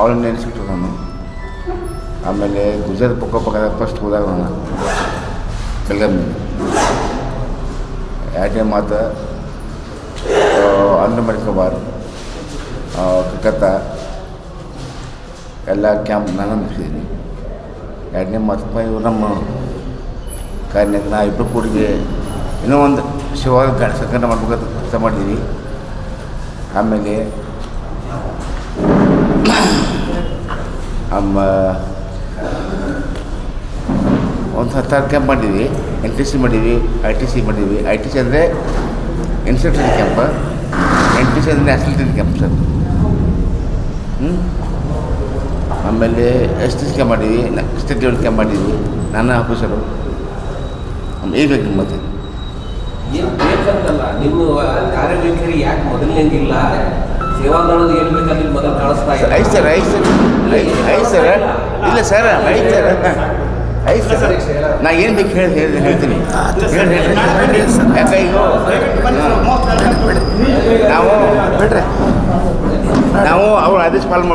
ಅವಳನ್ನ ನೆನೆಸ್ಬಿಟ್ಟು ನಾನು ಆಮೇಲೆ ಗುಜರಾತ್ ಪಕ್ಕ ಪಕ್ಕದ ಫಸ್ಟ್ ಹೋದಾಗ ನಾನು ಬೆಳಗಾವಿ. ಯಾಕೆ ಮಾತ ಅಂದ್ರ ಮಡಿಕೋಬಾರ್ ಕಲ್ಕತ್ತಾ ಎಲ್ಲ ಕ್ಯಾಂಪ್ ನಾನು ಮುಗಿಸಿದ್ದೀನಿ ಎರಡನೇ ಮಾತಪ್ಪ ಇವರು ನಮ್ಮ ಕಾರ್ಯಕ್ಕೆ ನಾ ಇಬ್ಬರು ಕೂಡಿಗೆ ಇನ್ನೂ ಒಂದು ಶಿವಾಗ ಸಂಕಲನ ಮಾಡ್ಬೇಕಂತ ಕೆಲಸ ಮಾಡಿದ್ದೀವಿ ಆಮೇಲೆ ಅಮ್ಮ ಒಂದು ಹತ್ತಾರು ಕ್ಯಾಂಪ್ ಮಾಡಿದ್ವಿ ಎನ್ ಟಿ ಸಿ ಮಾಡಿದ್ವಿ ಐ ಟಿ ಸಿ ಮಾಡಿದ್ವಿ. ಐ ಟಿ ಸಿ ಅಂದರೆ institution camp N T C ಅಂದರೆ ನ್ಯಾಷನಲ್ ಟ್ರೈನಿಂಗ್ ಕ್ಯಾಂಪ್ ಸರ್ ಹ್ಞೂ ಆಮೇಲೆ ಎಸ್ ಟಿ ಸಿ ಕ್ಯಾಂಪ್ ಮಾಡಿದ್ವಿ ಸ್ಟೇಟ್ ಲೆವೆಲ್ ಕ್ಯಾಂಪ್ ಮಾಡಿದ್ವಿ ನಾನು ಆಫೀಸರು ಈ ಬೇಕು ಮತ್ತೆ? ಬೇಕಂತಲ್ಲ ನಿಮ್ಮ ಕಾರ್ಯವೈಖರಿ ಯಾಕೆ ಮೊದಲಿನಂಗಿಲ್ಲ ಸೇವಾದಳದ ಮೊದಲು ಕಾಣಿಸ್ತಾ ಇಲ್ಲ ಐದು ಸರ್ ಐದು ಸರ್ ಐದು ಸರ್ ಇಲ್ಲ ಸರ್ ಐದು ಸರ್ ಐದು ಸರ್ ನಾ ಏನು ಬೇಕು ಹೇಳಿ ಹೇಳಿ, ಹೇಳ್ತೀನಿ. ಹೇಳಿ ಹೇಳಿ. ಯಾಕೆ ಈಗ ನಾವು ನಾವು ಅವ್ರ ಆದೇಶ ಪಾಲನೆ